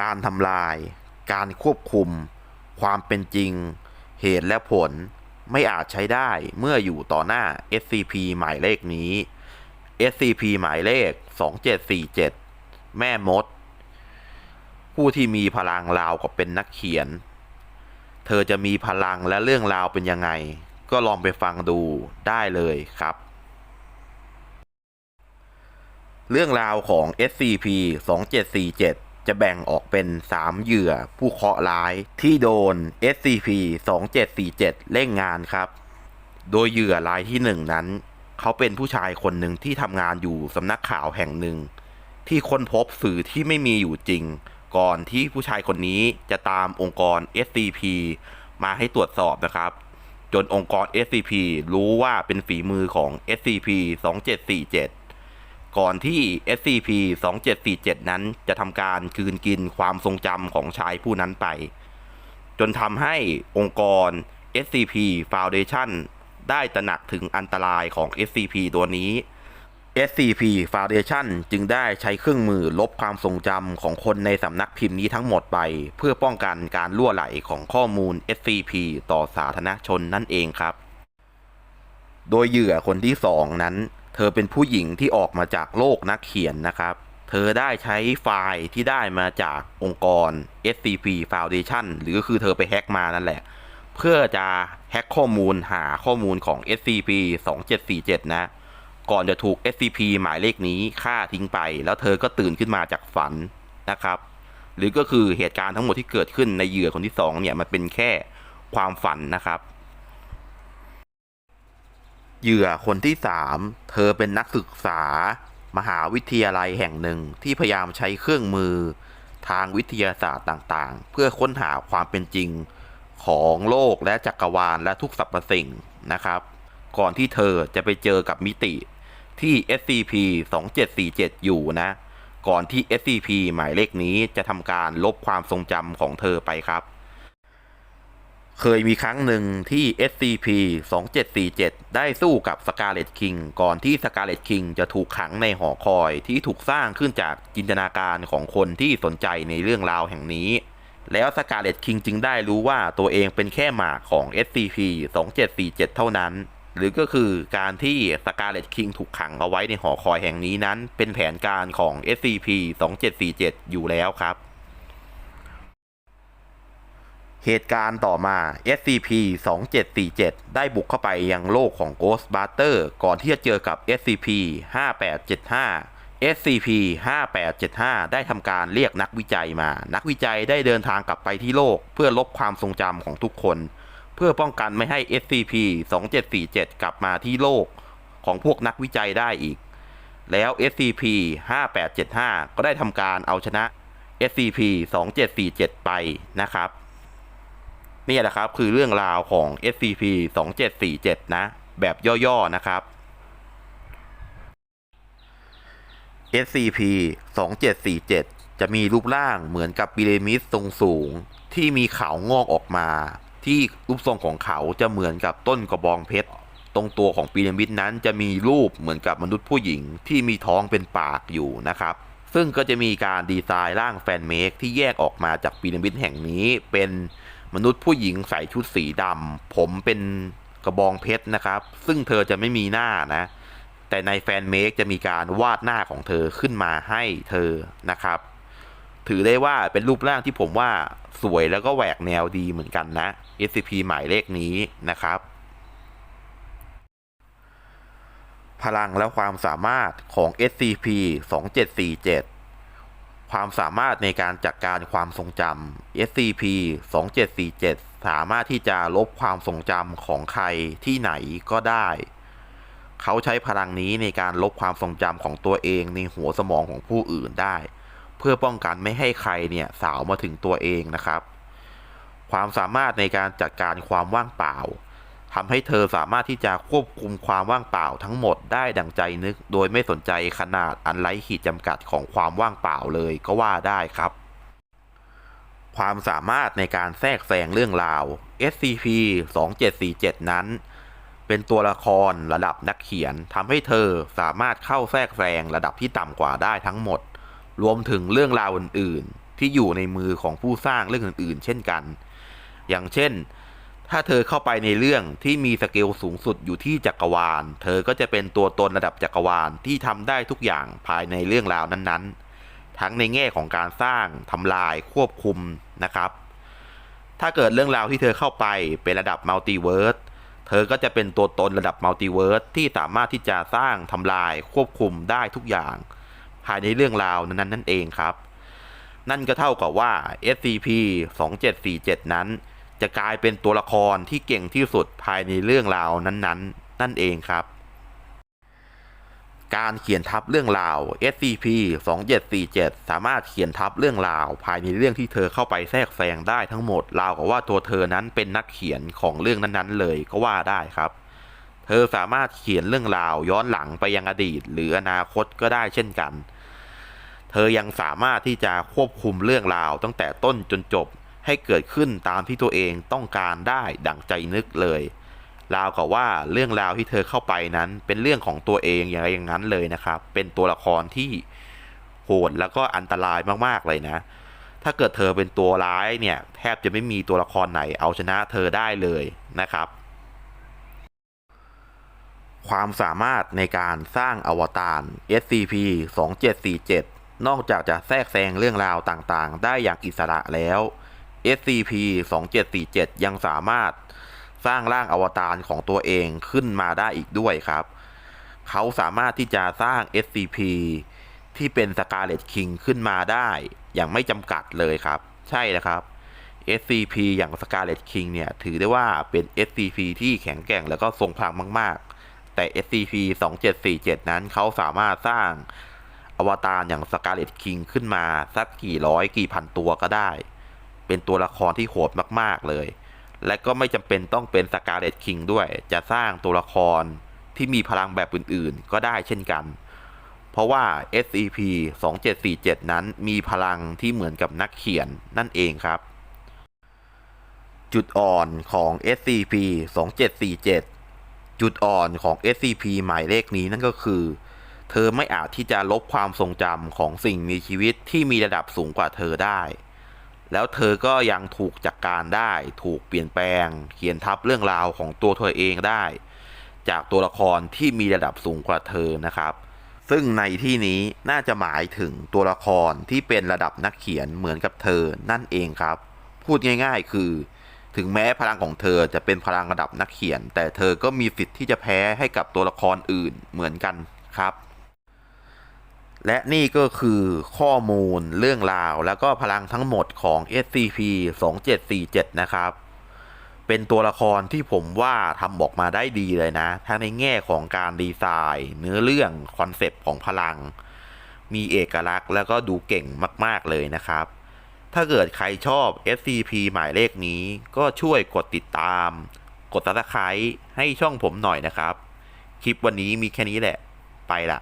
การทำลาย การควบคุม ความเป็นจริง เหตุและผล ไม่อาจใช้ได้เมื่ออยู่ต่อหน้า SCP หมายเลขนี้ SCP หมายเลข 2747 แม่มด ผู้ที่มีพลังราวกับเป็นนักเขียน เธอจะมีพลังและเรื่องราวเป็นยังไง ก็ลองไปฟังดูได้เลยครับเรื่องราวของ SCP 2747 จะแบ่งออกเป็น 3 เหยื่อผู้เคราะห์ร้ายที่โดน SCP 2747 เล่นงานครับ โดยเหยื่อรายที่ 1 นั้น เขาเป็นผู้ชายคนหนึ่งที่ทำงานอยู่สำนักข่าวแห่งหนึ่ง ที่ค้นพบสื่อที่ไม่มีอยู่จริง ก่อนที่ผู้ชายคนนี้จะตามองค์กร SCP มาให้ตรวจสอบนะครับ จนองค์กร SCP รู้ว่าเป็นฝีมือของ SCP 2747 ก่อนที่ SCP 2747 นั้นจะทำการคืนกินความทรงจำของชายผู้นั้นไป จนทำให้องค์กร SCP Foundation ได้ตระหนักถึงอันตรายของ SCP ตัวนี้ SCP Foundation จึงได้ใช้เครื่องมือลบความทรงจำของคนในสำนักพิมพ์นี้ทั้งหมดไป เพื่อป้องกันการล่วไหลของข้อมูล SCP ต่อสาธารณชนนั่นเองครับ โดยเหยื่อคนที่สองนั้น เธอเป็นผู้หญิงที่ออกมาจากโลกนักเขียนนะครับ เธอได้ใช้ไฟล์ที่ได้มาจากองค์กร SCP Foundation หรือก็คือเธอไปแฮ็กมานั่นแหละ เพื่อจะแฮ็กข้อมูลหาข้อมูลของ SCP 2747 นะ ก่อนจะถูก SCP หมายเลขนี้ฆ่าทิ้งไป แล้วเธอก็ตื่นขึ้นมาจากฝันนะครับ หรือก็คือเหตุการณ์ทั้งหมดที่เกิดขึ้นในเหยื่อคนที่สองเนี่ยมันเป็นแค่ความฝันนะครับ เหยื่อคนที่สามเธอเป็นนักศึกษา มหาวิทยาลัยแห่งหนึ่งที่พยายามใช้เครื่องมือ ทางวิทยาศาสตร์ต่างๆ เพื่อค้นหาความเป็นจริงของโลกและจักรวาลและทุกสรรพสิ่งนะครับ ก่อนที่เธอจะไปเจอกับมิติที่ SCP 2747อยู่นะ ก่อนที่ SCP หมายเลขนี้จะทำการลบความทรงจำของเธอไปครับ เคยมีครั้งหนึ่งที่ SCP 2747ได้สู้กับ Scarlet King ก่อนที่ Scarlet King จะถูกขังในหอคอยที่ถูกสร้างขึ้นจากจินตนาการของคนที่สนใจในเรื่องราวแห่งนี้ แล้ว Scarlet King จึงได้รู้ว่าตัวเองเป็นแค่หมากของ SCP 2747เท่านั้น หรือก็คือการที่ Scarlet King ถูกขังเอาไว้ในหอคอยแห่งนี้นั้น เป็นแผนการของ SCP 2747อยู่แล้วครับ เหตุการณ์ต่อมา SCP 2747 ได้บุกเข้าไปยังโลกของ Ghostbuster ก่อนที่จะเจอกับ SCP 5875 SCP 5875 ได้ทำการเรียกนักวิจัยมา นักวิจัยได้เดินทางกลับไปที่โลก เพื่อลบความทรงจำของทุกคน เพื่อป้องกันไม่ให้ SCP 2747 กลับมาที่โลกของพวกนักวิจัยได้อีก แล้ว SCP 5875 ก็ได้ทำการเอาชนะ SCP 2747 ไปนะครับ นี่แหละครับคือเรื่องราวของ SCP 2747 นะ แบบย่อ ๆ นะครับ SCP 2747 จะมีรูปร่างเหมือนกับพีระมิดทรงสูง ที่มีเขางอกออกมา ที่รูปทรงของเขาจะเหมือนกับต้นกระบองเพชร ตรงตัวของพีระมิดนั้นจะมีรูปเหมือนกับมนุษย์ผู้หญิงที่มีท้องเป็นปากอยู่นะครับซึ่งก็จะมีการดีไซน์ร่างแฟนเมคที่แยกออกมาจากพีระมิดแห่งนี้เป็น มนุษย์ผู้หญิงใส่ชุดสีดำผมเป็นกระบองเพชรนะครับ ซึ่งเธอจะไม่มีหน้านะ แต่ในแฟนเมคจะมีการวาดหน้าของเธอขึ้นมาให้เธอนะครับ ถือได้ว่าเป็นรูปร่างที่ผมว่าสวยแล้วก็แหวกแนวดีเหมือนกันนะ SCP หมายเลขนี้นะครับ พลังและความสามารถของ SCP 2747 ความสามารถในการจัดการความทรงจำ SCP 2747สามารถที่จะลบความทรงจำของใครที่ไหนก็ได้ เขาใช้พลังนี้ในการลบความทรงจำของตัวเองในหัวสมองของผู้อื่นได้ เพื่อป้องกันไม่ให้ใครเนี่ยสาวมาถึงตัวเองนะครับ ความสามารถในการจัดการความว่างเปล่า ทำให้เธอสามารถที่จะควบคุมความว่างเปล่าทั้งหมดได้ดังใจนึก โดยไม่สนใจขนาดอันไร้ขีดจำกัดของความว่างเปล่าเลยก็ว่าได้ครับ ความสามารถในการแทรกแซงเรื่องราว SCP 2747 นั้น เป็นตัวละครระดับนักเขียนทำให้เธอสามารถเข้าแทรกแซงระดับที่ต่ำกว่าได้ทั้งหมด รวมถึงเรื่องราวอื่น ๆ ที่อยู่ในมือของผู้สร้างเรื่องอื่น ๆ เช่นกัน อย่างเช่น ถ้าเธอเข้าไปในเรื่องที่มีสเกลสูงสุดอยู่ที่จักรวาล เธอก็จะเป็นตัวตนระดับจักรวาลที่ทำได้ทุกอย่างภายในเรื่องราวนั้นๆ ทั้งในแง่ของการสร้างทำลายควบคุมนะครับ ถ้าเกิดเรื่องราวที่เธอเข้าไปเป็นระดับมัลติเวิร์สเธอก็จะเป็นตัวตนระดับมัลติเวิร์สที่สามารถที่จะสร้างทำลายควบคุมได้ทุกอย่าง ภายในเรื่องราวนั้นๆนั่นเองครับ นั่นก็เท่ากับว่า SCP 2747 นั้น จะกลายเป็นตัวละครที่เก่งที่สุดภายในเรื่องราวนั้นๆ นั่นเองครับ การเขียนทับเรื่องราว SCP 2747สามารถเขียนทับเรื่องราว ภายในเรื่องที่เธอเข้าไปแทรกแซงได้ทั้งหมด ราวกับว่าตัวเธอนั้นเป็นนักเขียนของเรื่องนั้นๆ เลยก็ว่าได้ครับ เธอสามารถเขียนเรื่องราวย้อนหลังไปยังอดีต หรืออนาคตก็ได้เช่นกันเธอยังสามารถที่จะควบคุมเรื่องราวตั้งแต่ต้นจนจบ ให้เกิดขึ้นตามที่ตัวเองต้องการได้ดั่งใจนึกเลย ราวกับว่าเรื่องราวที่เธอเข้าไปนั้นเป็นเรื่องของตัวเองอย่างไรอย่างนั้นเลยนะครับ เป็นตัวละครที่โหดแล้วก็อันตรายมากๆเลยนะ ถ้าเกิดเธอเป็นตัวร้ายเนี่ยแทบจะไม่มีตัวละครไหนเอาชนะเธอได้เลยนะครับ ความสามารถในการสร้างอวตาร SCP 2747นอกจากจะแทรกแซงเรื่องราวต่างๆ ได้อย่างอิสระแล้ว SCP 2747ยังสามารถสร้างร่างอวตารของตัวเองขึ้นมาได้อีกด้วยครับ เขาสามารถที่จะสร้าง SCP ที่เป็นสกาเลตคิงขึ้นมาได้อย่างไม่จำกัดเลยครับ ใช่นะครับ SCP อย่างสกาเลตคิงเนี่ย ถือได้ว่าเป็น SCP ที่แข็งแกร่งแล้วก็ทรงพลังมาก ๆ แต่ SCP 2747 นั้นเขาสามารถสร้างอวตารอย่างสกาเลตคิงขึ้นมาสักกี่ร้อยกี่พันตัวก็ได้ เป็นตัวละครที่โหดมากๆเลย และก็ไม่จำเป็นต้องเป็นสกาเลตคิงด้วย จะสร้างตัวละครที่มีพลังแบบอื่นๆ ก็ได้เช่นกัน เพราะว่า SCP 2747 นั้นมีพลังที่เหมือนกับนักเขียนนั่นเองครับ จุดอ่อนของ SCP 2747 จุดอ่อนของ SCP หมายเลขนี้นั่นก็คือเธอไม่อาจที่จะลบความทรงจำของสิ่งมีชีวิตที่มีระดับสูงกว่าเธอได้ แล้วเธอก็ยังถูกจัดกการได้ ถูกเปลี่ยนแปลง เขียนทับเรื่องราวของตัวเธอเองได้ จากตัวละครที่มีระดับสูงกว่าเธอนะครับ ซึ่งในที่นี้น่าจะหมายถึงตัวละครที่เป็นระดับนักเขียนเหมือนกับเธอนั่นเองครับ พูดง่ายๆ คือ ถึงแม้พลังของเธอจะเป็นพลังระดับนักเขียน แต่เธอก็มีสิทธิ์ที่จะแพ้ให้กับตัวละครอื่นเหมือนกันครับ และนี่ก็คือข้อมูลเรื่องราว แล้วก็พลังทั้งหมดของ SCP 2747 นะครับ เป็นตัวละครที่ผมว่าทำออกมาได้ดีเลยนะ ทั้งในแง่ของการดีไซน์ เนื้อเรื่องคอนเซปต์ของพลัง มีเอกลักษณ์แล้วก็ดูเก่งมาก ๆ เลยนะครับ ถ้าเกิดใครชอบ SCP หมายเลขนี้ก็ช่วยกดติดตาม กด subscribe ให้ช่องผมหน่อยนะครับ คลิปวันนี้มีแค่นี้แหละ ไปละ